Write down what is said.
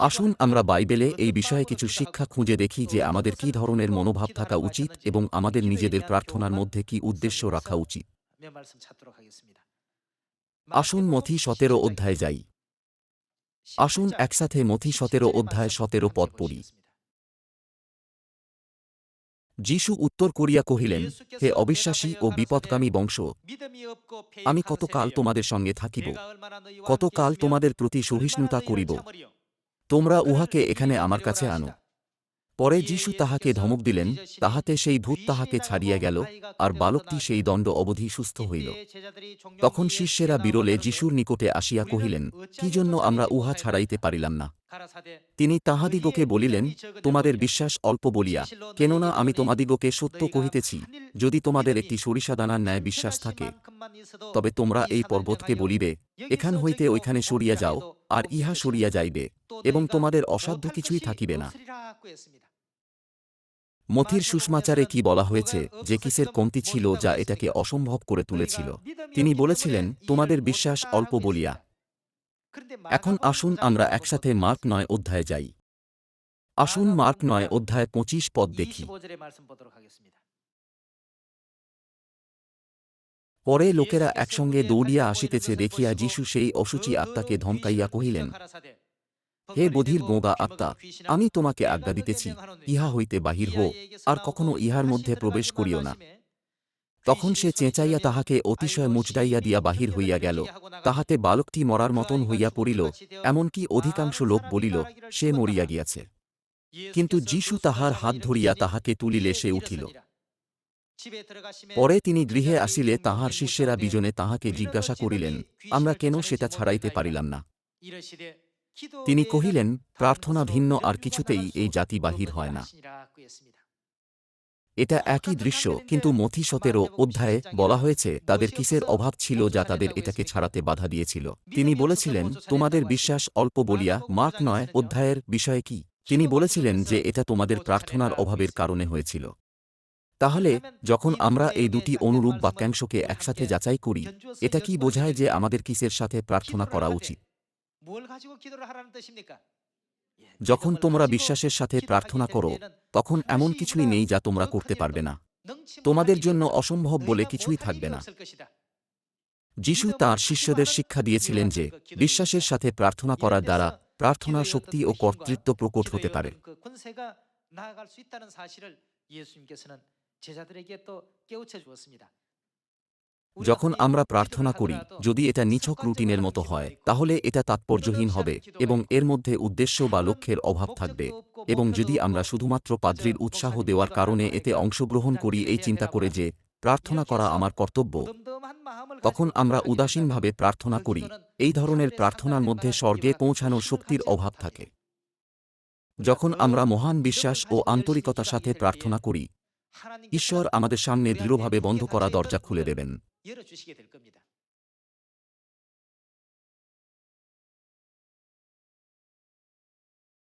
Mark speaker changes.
Speaker 1: আসুন আমরা বাইবেলে এই বিষয়ে কিছু শিক্ষা খুঁজে দেখি যে আমাদের কি ধরনের মনোভাব থাকা উচিত এবং আমাদের নিজেদের প্রার্থনার মধ্যে কি উদ্দেশ্য রাখা উচিত। আসুন মথি সতেরো অধ্যায় যাই। আসুন একসাথে মথি সতেরো অধ্যায় সতেরো পদ পড়ি। যিশু উত্তর করিয়া কহিলেন, হে অবিশ্বাসী ও বিপদকামী বংশ,
Speaker 2: আমি কতকাল তোমাদের সঙ্গে থাকিব? কতকাল তোমাদের প্রতি সহিষ্ণুতা করিব?
Speaker 1: তোমরা উহাকে এখানে আমার কাছে আনো। পরে যিশু তাহাকে ধমক দিলেন, তাহাতে সেই ভূত তাহাকে ছাড়িয়া গেল, আর বালকটি সেই দণ্ড অবধি সুস্থ হইল। তখন শিষ্যেরা বিরলে যিশুর নিকটে আসিয়া কহিলেন, কি জন্য আমরা উহা ছাড়াইতে পারিলাম না? তিনি তাহাদিগকে বলিলেন তোমাদের বিশ্বাস অল্প বলিয়া কেননা আমি তোমাদিগকে সত্য কহিতেছি যদি তোমাদের একটি সরিষাদানার ন্যায় বিশ্বাস থাকে তবে তোমরা এই পর্বতকে বলিবে এখান হইতে ওইখানে সরিয়া যাও আর ইহা সরিয়া যাইবে এবং তোমাদের অসাধ্য কিছুই থাকিবে না মথির সুষমাচারে কি বলা হয়েছে যে কিসের কমতি ছিল যা এটাকে অসম্ভব করে তুলেছিল তিনি বলেছিলেন তোমাদের বিশ্বাস অল্প বলিয়া এখন আসুন আমরা একসাথে মার্ক নয় অধ্যায়ে যাই। আসুন মার্ক নয় অধ্যায় পঁচিশ পদ দেখি। পরে লোকেরা একসঙ্গে দৌড়িয়া আসিতেছে, দেখিয়া যিশু সেই অসুচি আত্মাকে ধমকাইয়া কহিলেন, হে বধির গোগা আত্মা, আমি তোমাকে আজ্ঞা দিতেছি, ইহা হইতে বাহির হো আর কখনো ইহার মধ্যে প্রবেশ করিও না। তখন সে চেঁচাইয়া তাহাকে অতিশয় মুচড়াইয়া দিয়া বাহির হইয়া গেল। তাহাতে বালকটি মরার মতন হইয়া পড়িল, এমনকি অধিকাংশ লোক বলিল, সে মরিয়া গিয়াছে। কিন্তু যিশু তাহার হাত ধরিয়া তাহাকে তুলিলে সে উঠিল। পরে তিনি গৃহে আসিলে তাহার শিষ্যেরা বিজনে তাহাকে জিজ্ঞাসা করিলেন, আমরা কেন সেটা ছাড়াইতে পারিলাম না? তিনি কহিলেন, প্রার্থনা ভিন্ন আর কিছুতেই এই জাতি বাহির হয় না। এটা একই দৃশ্য, কিন্তু মথি সতেরো অধ্যায়ে বলা হয়েছে, তাদের কিসের অভাব ছিল যা তাদের এটাকে ছাড়াতে বাধা দিয়েছিল। তিনি বলেছিলেন, তোমাদের বিশ্বাস অল্প বলিয়া, মার্ক নয়, অধ্যায়ের বিষয়ে কি? তিনি বলেছিলেন যে, এটা তোমাদের প্রার্থনার অভাবের কারণে হয়েছিল। তাহলে, যখন আমরা এই দুটি অনুরূপ বাক্যাংশকে একসাথে যাচাই করি, এটা কি বোঝায় যে আমাদের কিসের সাথে প্রার্থনা করা উচিত? যখন তোমরা বিশ্বাসের সাথে প্রার্থনা করো, তখন এমন কিছুই নেই যা তোমরা করতে পারবে না। তোমাদের জন্য অসম্ভব বলে কিছুই থাকবে না। যিশু তাঁর শিষ্যদের শিক্ষা দিয়েছিলেন যে বিশ্বাসের সাথে প্রার্থনা করার দ্বারা প্রার্থনার শক্তি ও কর্তৃত্ব প্রকট হতে পারে। যখন আমরা প্রার্থনা করি, যদি এটা নিছক রুটিনের মতো হয়, তাহলে এটা তাৎপর্যহীন হবে এবং এর মধ্যে উদ্দেশ্য বা লক্ষ্যের অভাব থাকবে। এবং যদি আমরা শুধুমাত্র পাদ্রির উৎসাহ দেওয়ার কারণে এতে অংশগ্রহণ করি এই চিন্তা করে যে, প্রার্থনা করা আমার কর্তব্য, তখন আমরা উদাসীনভাবে প্রার্থনা করি। এই ধরনের প্রার্থনার মধ্যে স্বর্গে পৌঁছানোর শক্তির অভাব থাকে। যখন আমরা মহান বিশ্বাস ও আন্তরিকতার সাথে প্রার্থনা করি, ঈশ্বর আমাদের সামনে দৃঢ়ভাবে বন্ধ করা দরজা খুলে দেবেন। 열어주시게 될 겁니다.